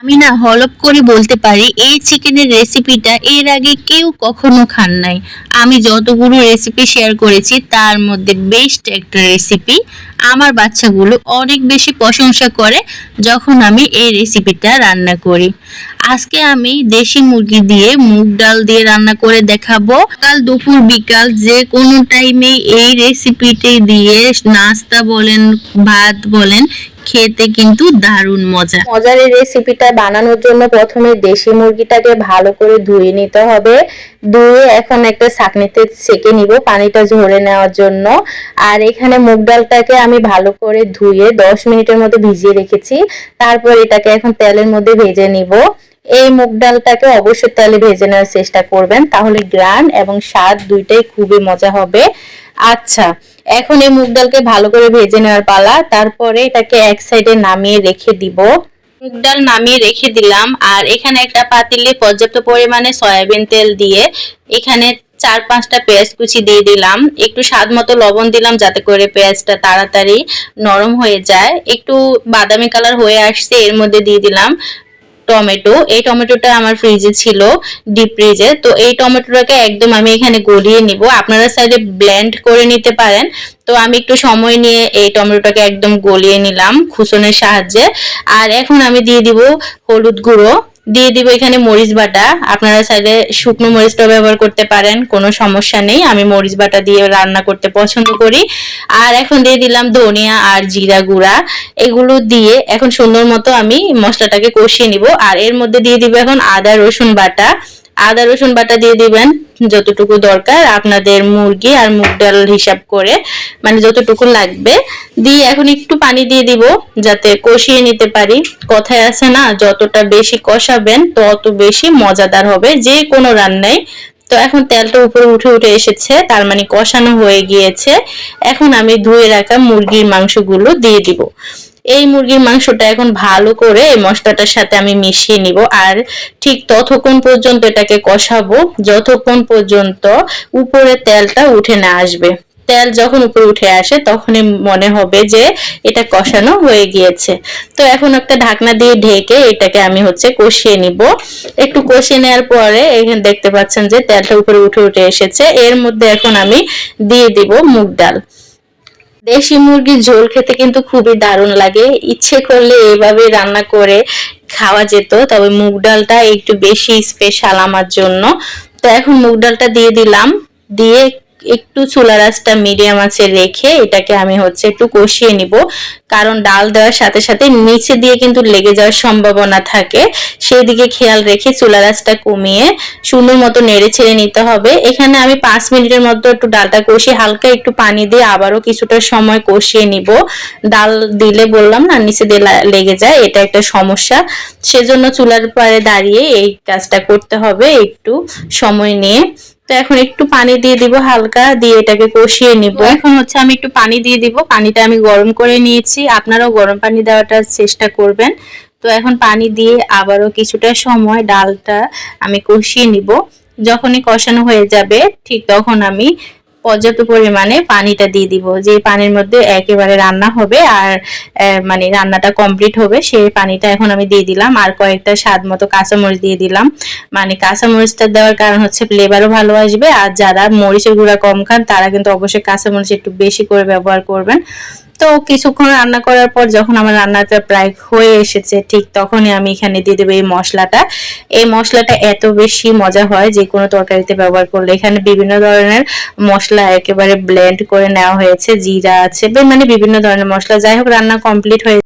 আমি না হলপ করে বলতে পারি, এই চিকেনের রেসিপিটা এর আগে কেউ কখনো খান নাই। আমি যতগুলো রেসিপি শেয়ার করেছি, তার মধ্যে বেস্ট একটা রেসিপি আমার বাচ্চাগুলো অনেক বেশি প্রশংসা করে যখন আমি এই রেসিপিটা রান্না করি। আজকে আমি দেশি মুরগি দিয়ে মুগ ডাল দিয়ে রান্না করে দেখাবো। কাল দুপুর, বিকাল যে কোনো টাইমে এই রেসিপিটি দিয়ে নাস্তা বলেন, ভাত বলেন খেতে কিন্তু দারুণ মজা। মজার এই রেসিপিটা বানানোর জন্য প্রথমে দেশি মুরগিটাকে ভালো করে ধুয়ে নিতে হবে। ধুয়ে এখন একটা ছাকনিতে সেকে নিব পানিটা ঝরে নেওয়ার জন্য। আর এখানে মুগ ডালটাকে আমি ভালো করে ধুয়ে দশ মিনিটের মতো ভিজিয়ে রেখেছি। তারপর এটাকে এখন তেলের মধ্যে ভেজে নিব। এই মুগ ডালটাকে অবশ্যই তেলে ভেজে নেওয়ার চেষ্টা করবেন। তাহলে গ্রান এবং স্বাদ দুইটাই খুবই মজা হবে। আচ্ছা এখন এই মুগ ডালকে ভালো করে ভেজে নেওয়ার পালা। তারপরে এটাকে এক সাইডে নামিয়ে রেখে দিব। মুগ ডাল নামিয়ে রেখে দিলাম। আর এখানে একটা পাতিলে পর্যাপ্ত পরিমাণে সয়াবিন তেল দিয়ে এখানে চার পাঁচটা পেঁয়াজ কুচি দিয়ে দিলাম। একটু স্বাদ মতো লবণ দিলাম যাতে করে পেঁয়াজটা তাড়াতাড়ি নরম হয়ে যায়। একটু বাদামি কালার হয়ে আসছে, এর মধ্যে দিয়ে দিলাম। টমেটো। এই টমেটোটা আমার ফ্রিজে ছিল ডিপ ফ্রিজে তো এই টমেটোটাকে একদম আমি এখানে গলিয়ে নিব। আপনারা সাইডে ব্লেন্ড করে নিতে পারেন। তো আমি একটু সময় নিয়ে এই টমেটোটাকে একদম গলিয়ে নিলাম খুসনের সাহায্যে। আর এখন আমি দিয়ে দিব হলুদ গুঁড়ো। দিয়ে দিব এখানে মরিচ বাটা। আপনারা চাইলে শুকনো মরিচটা ব্যবহার করতে পারেন, কোনো সমস্যা নেই। আমি মরিচ বাটা দিয়ে রান্না করতে পছন্দ করি। আর এখন দিয়ে দিলাম ধনিয়া আর জিরা গুঁড়া। এগুলো দিয়ে এখন সুন্দর মতো আমি মশলাটাকে কষিয়ে নিব। আর এর মধ্যে দিয়ে দিব এখন আদা রসুন বাটা। আদা, রসুন বাটা দিয়ে দিবেন যতটুকু দরকার, আপনাদের মুরগি আর মুগ ডাল হিসাব করে মানে যতটুকু লাগবে। দিয়ে এখন একটু পানি দিয়ে দিব, যাতে কষিয়ে নিতে পারি। কথায় আছে না, যতটা বেশি কষাবেন, তত বেশি মজাদার হবে, যে কোনো রান্নায় তো এখন তেলটা উপরে উঠে উঠে এসেছে, তার মানে কষানো হয়ে গিয়েছে। এখন আমি ধুয়ে রাখা মুরগির মাংসগুলো দিয়ে দিব। এই মুরগির মাংসটা এখন ভালো করে মশলাটার সাথে আমি মিশিয়ে নিব। আর ঠিক ততক্ষণ পর্যন্ত এটাকে কষাবো, যতক্ষণ পর্যন্ত উপরে তেলটা উঠে না আসবে। তেল যখন উপরে উঠে আসে, তখনই মনে হবে যে এটা কষানো হয়ে গিয়েছে। তো এখন একটা ঢাকনা দিয়ে ঢেকে এটাকে আমি হচ্ছে কষিয়ে নিব। একটু কষিয়ে নেওয়ার পরে এখানে দেখতে পাচ্ছেন যে তেলটা উপরে উঠে উঠে এসেছে। এর মধ্যে এখন আমি দিয়ে দিব মুগ ডাল। দেশি মুরগির ঝোল খেতে কিন্তু খুবই দারুণ লাগে। ইচ্ছে করলে এভাবে রান্না করে খাওয়া যেত, তবে মুগ ডালটা একটু বেশি স্পেশাল আমার জন্য। তো এখন মুগ ডালটা দিয়ে দিলাম। দিয়ে একটু চুলা রাসটা মিডিয়াম আছে রেখে এটাকে আমি হচ্ছে একটু কষিয়ে নিব। কারণ ডাল দেওয়ার সাথে সাথে নিচে দিয়ে কিন্তু লেগে যাওয়ার সম্ভাবনা থাকে। সেই দিকে খেয়াল রেখে চুলা রাসটা কমিয়ে সুন্দর মতো নেড়ে ছেড়ে নিতে হবে। এখানে আমি পাঁচ মিনিটের মতো একটু ডালটা কষিয়ে হালকা একটু পানি দিয়ে আবারও কিছুটা সময় কষিয়ে নিব। ডাল দিলে বললাম না, নিচে দিয়ে লেগে যায়, এটা একটা সমস্যা। সেজন্য চুলার পাড়ে দাঁড়িয়ে এই কাজটা করতে হবে একটু সময় নিয়ে। তো এখন একটু পানি দিয়ে দিব, হালকা দিয়ে এটাকে কষিয়ে নিব। এখন হচ্ছে আমি একটু পানি দিয়ে দিব, পানিটা আমি গরম করে নিয়েছি। আপনারাও গরম পানি দেওয়াটার চেষ্টা করবেন। তো এখন পানি দিয়ে আবারও কিছুটা সময় ডালটা আমি কষিয়ে নিব। যখনই কষানো হয়ে যাবে, ঠিক তখন আমি পর্যাপ্ত পরিমাণে পানিটা দিয়ে দিব। যে পানির মধ্যে একেবারে রান্না হবে আর মানে রান্নাটা কমপ্লিট হবে, সেই পানিটা এখন আমি দিয়ে দিলাম। আর কয়েকটা স্বাদ মতো কাঁচামরিচ দিয়ে দিলাম। মানে কাঁচামরিচটা দেওয়ার কারণ হচ্ছে ফ্লেভারও ভালো আসবে। আর যারা মরিচের গুঁড়া কম খান, তারা কিন্তু অবশ্যই কাঁচামরিচ একটু বেশি করে ব্যবহার করবেন। তো কিছুক্ষণ রান্না করার পর যখন আমার রান্নাটা প্রায় হয়ে এসেছে, ঠিক তখনই আমি এখানে দিয়ে দেবো এই মশলাটা। এই মশলাটা এত বেশি মজা হয় যে কোনো তরকারিতে ব্যবহার করলে। এখানে বিভিন্ন ধরনের মশলা একেবারে ব্লেন্ড করে নেওয়া হয়েছে, জিরা আছে মানে বিভিন্ন ধরনের মশলা। যাই হোক, রান্না কমপ্লিট হয়ে